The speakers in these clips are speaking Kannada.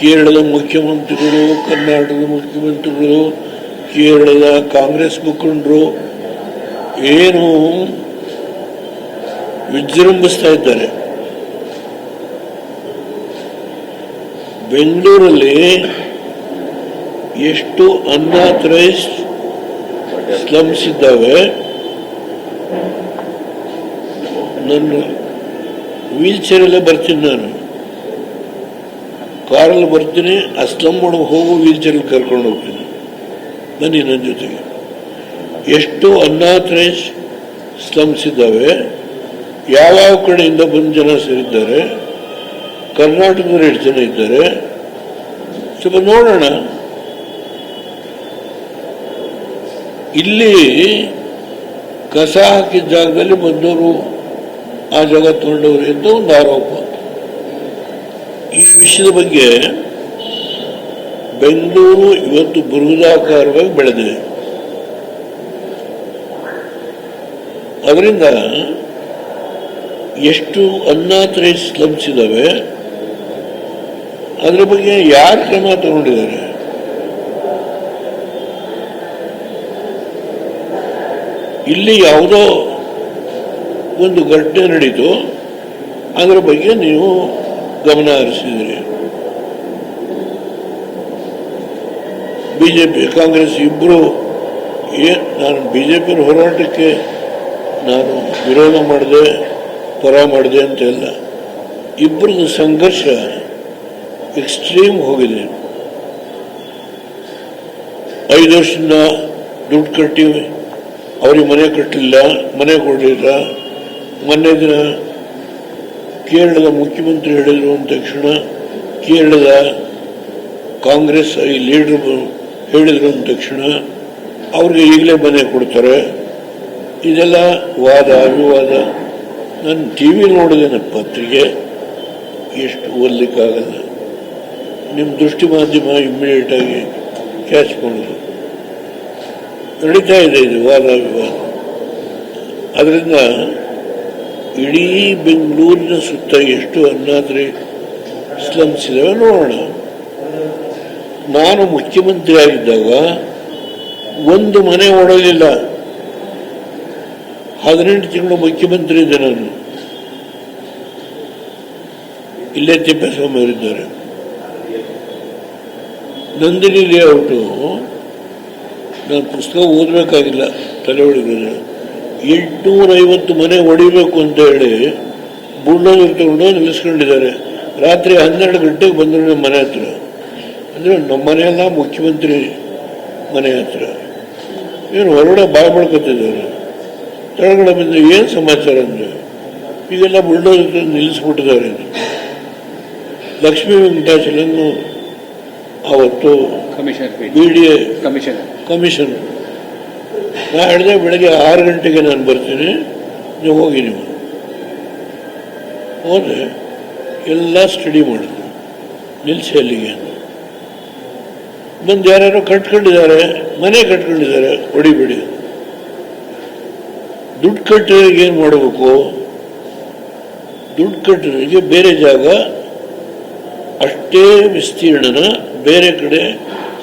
ಕೇರಳದ ಮುಖ್ಯಮಂತ್ರಿಗಳು, ಕರ್ನಾಟಕದ ಮುಖ್ಯಮಂತ್ರಿಗಳು, ಕೇರಳದ ಕಾಂಗ್ರೆಸ್ ಮುಖಂಡರು ಏನು ವಿಜೃಂಭಿಸ್ತಾ ಇದ್ದಾರೆ. ಬೆಂಗಳೂರಲ್ಲಿ ಎಷ್ಟು ಅನ್ಆಥರೈಸ್ಡ್ ಸ್ಲಮ್ಸ್ ಇದ್ದಾವೆ? ನನ್ನ ವೀಲ್ ಚೇರಲ್ಲೇ ಬರ್ತೀನಿ ನಾನು. ಕಾರಲ್ಲಿ ಬರ್ತೀನಿ ಆ ಸ್ಲಮ್ ಒಳಗೆ ಹೋಗು ವೀಲ್ ಕರ್ಕೊಂಡು ಹೋಗ್ತೀನಿ. ಬನ್ನಿ ನನ್ನ ಜೊತೆಗೆ. ಎಷ್ಟು ಅನ್ಆಥರೈಸ್ ಸ್ಲಮ್ಸ್ ಇದ್ದಾವೆ ಯಾವ್ಯಾವ ಕಡೆಯಿಂದ ಬಂದು ಜನ ಸೇರಿದ್ದಾರೆ. ಕರ್ನಾಟಕದಲ್ಲಿ ಎಷ್ಟು ಜನ ಇದ್ದಾರೆ. ಸ್ವಲ್ಪ ನೋಡೋಣ. ಇಲ್ಲಿ ಕಸ ಹಾಕಿದ ಜಾಗದಲ್ಲಿ ಬಂದವರು, ಆ ಜಾಗ ತಗೊಂಡವರು ಅಂತ ಒಂದು ಆರೋಪ? ವಿಷಯದ ಬಗ್ಗೆ ಬೆಂಗಳೂರು ಇವತ್ತು ಬೃಹದಾಕಾರವಾಗಿ ಬೆಳೆದಿದೆ. ಅದರಿಂದ ಎಷ್ಟು ಅನ್ನಾತ್ರೆ ಸ್ಲಮ್ಸ್ ಇದ್ದಾವೆ, ಅದರ ಬಗ್ಗೆ ಯಾರು ಕ್ರಮ ತಗೊಂಡಿದ್ದಾರೆ? ಇಲ್ಲಿ ಯಾವುದೋ ಒಂದು ಘಟನೆ ನಡೀತು, ಅದರ ಬಗ್ಗೆ ನೀವು ಗಮನ ಹರಿಸಿದ್ರಿ. ಬಿಜೆಪಿ, ಕಾಂಗ್ರೆಸ್ ಇಬ್ಬರು ಏ, ನಾನು ಬಿ ಜೆ ಪಿಯ ಹೋರಾಟಕ್ಕೆ ನಾನು ವಿರೋಧ ಮಾಡಿದೆ, ಪರ ಮಾಡಿದೆ ಅಂತ ಇಲ್ಲ. ಇಬ್ಬರದ್ದು ಸಂಘರ್ಷ ಎಕ್ಸ್ಟ್ರೀಮ್ ಹೋಗಿದೆ. ಐದು ವರ್ಷದಿಂದ ದುಡ್ಡು ಕಟ್ಟಿ, ಅವ್ರಿಗೆ ಮನೆ ಕಟ್ಟಲಿಲ್ಲ ಮನೆ ಕೊಡಲಿಲ್ಲ. ಮೊನ್ನೆ ದಿನ ಕೇರಳದ ಮುಖ್ಯಮಂತ್ರಿ ಹೇಳಿದ್ರು ಅಂದ ತಕ್ಷಣ ಕೇರಳದ ಕಾಂಗ್ರೆಸ್ ಈ ಲೀಡರ್ ಹೇಳಿದ್ರು ಅಂದ ತಕ್ಷಣ ಅವ್ರಿಗೆ ಈಗಲೇ ಮನೆ ಕೊಡ್ತಾರೆ. ಇದೆಲ್ಲ ವಾದ, ಅವಿವಾದ. ನಾನು ಟಿ ವಿ ನೋಡಿದ್ದೇನೆ ಪತ್ರಿಕೆ. ಎಷ್ಟು ಓದಲಿಕ್ಕಾಗಲ್ಲ. ನಿಮ್ಮ ದೃಷ್ಟಿ ಮಾಧ್ಯಮ ಇಮ್ಮಿಡಿಯೇಟಾಗಿ ಕ್ಯಾಚ್ ಮಾಡೋದು. ನಡೀತಾ ಇದೆ ಇದು ವಾದ ವಿವಾದ ಅದರಿಂದ ಇಡೀ ಬೆಂಗಳೂರಿನ ಸುತ್ತ ಎಷ್ಟು ಅನ್ನಾದ್ರೆ ಸ್ಲಮ್ಸ್ ಇದಾವೆ ನೋಡೋಣ. ನಾನು ಮುಖ್ಯಮಂತ್ರಿ ಆಗಿದ್ದಾಗ ಒಂದು ಮನೆ ಒಡಲಿಲ್ಲ ಹದಿನೆಂಟು ತಿಂಗಳು ಮುಖ್ಯಮಂತ್ರಿ ಇದ್ದೆ ನಾನು. ಇಲ್ಲೇ ತಿಪ್ಪೇಸ್ವಾಮಿ ಅವರಿದ್ದಾರೆ. ನಂದಿನಿ ಲೇಔಟು ನಾನು ಪುಸ್ತಕ ಓದಬೇಕಾಗಿಲ್ಲ ತಲೆ ಹೊಡಿದ್ರೆ ಎಂಟುನೂರೈವತ್ತು ಮನೆ ಹೊಡಿಬೇಕು ಅಂತ ಹೇಳಿ ಬುಲ್ಡೋಜರ್ ತಗೊಂಡು ನಿಲ್ಲಿಸ್ಕೊಂಡಿದ್ದಾರೆ. ರಾತ್ರಿ ಹನ್ನೆರಡು ಗಂಟೆಗೆ ಬಂದರು ನಮ್ಮ ಮನೆ ಹತ್ರ. ಅಂದರೆ ನಮ್ಮ ಮನೆಯೆಲ್ಲ ಮುಖ್ಯಮಂತ್ರಿ ಮನೆ ಹತ್ರ. ಏನು ಹೊರಗಡೆ ಬಾಯ್ ಮಾಡ್ಕೊತಿದ್ದಾರೆ ಕೆಳಗಡೆ ಬಂದು ಏನು ಸಮಾಚಾರ ಅಂದರೆ ಈಗೆಲ್ಲ ಬುಲ್ಡೋಸರ್ ನಿಲ್ಲಿಸ್ಬಿಟ್ಟಿದ್ದಾರೆ. ಲಕ್ಷ್ಮೀ ವೆಂಕಟಾಚಲನ್ನು ಅವತ್ತು commissioner B D A commission commission ನಾ ಹೇಳಿದೆ ಬೆಳಗ್ಗೆ ಆರು ಗಂಟೆಗೆ ನಾನು ಬರ್ತೀನಿ ನೀವು ಹೋಗಿ ನೀವು. ಹೋದ್ರೆ ಎಲ್ಲ ಸ್ಟಡಿ ಮಾಡಿದ್ರು ನಿಲ್ಲಿಸಿ ಅಲ್ಲಿಗೆ ಅಂತ. ಬಂದು ಯಾರ್ಯಾರೋ ಕಟ್ಕೊಂಡಿದ್ದಾರೆ, ಮನೆ ಕಟ್ಕೊಂಡಿದ್ದಾರೆ, ಹೊಡಿಬಿಡಿ. ದುಡ್ಡು ಕಟ್ಟಿರೋರಿಗೆ ಏನು ಮಾಡಬೇಕು? ದುಡ್ಡು ಕಟ್ಟಿರೋರಿಗೆ ಬೇರೆ ಜಾಗ, ಅಷ್ಟೇ ವಿಸ್ತೀರ್ಣನ ಬೇರೆ ಕಡೆ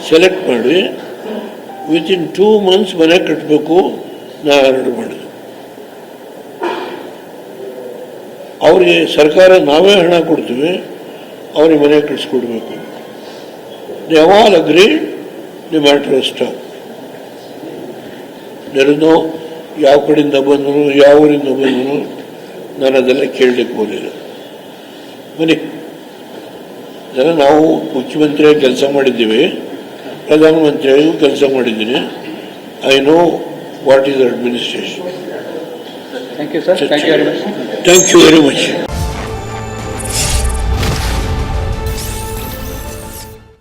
ಸೆಲೆಕ್ಟ್ ಮಾಡಿ ವಿತಿನ್ ಟೂ ಮಂತ್ಸ್ ಮನೆ ಕಟ್ಟಬೇಕು ನಾ ಆರ್ಡರ್ ಮಾಡಿದೆ ಅವ್ರಿಗೆ ಸರ್ಕಾರ ನಾವೇ ಹಣ ಕೊಡ್ತೀವಿ, ಅವ್ರಿಗೆ ಮನೆ ಕಟ್ಸ್ಕೊಡ್ಬೇಕು. The matter is stopped. There is no ಯಾವ ಕಡೆಯಿಂದ ಬಂದರು ಯಾವ ಊರಿಂದ ಬಂದರು ನಾನು ಅದೆಲ್ಲ ಕೇಳಲಿಕ್ಕೆ ಹೋಗಲಿಲ್ಲ ಬನ್ನಿ. ಜನ ನಾವು ಮುಖ್ಯಮಂತ್ರಿಯಾಗಿ ಕೆಲಸ ಮಾಡಿದ್ದೀವಿ ಪ್ರಧಾನಮಂತ್ರಿಯಾಗೂ ಕೆಲಸ ಮಾಡಿದ್ದೀನಿ. I know what is administration thank you very much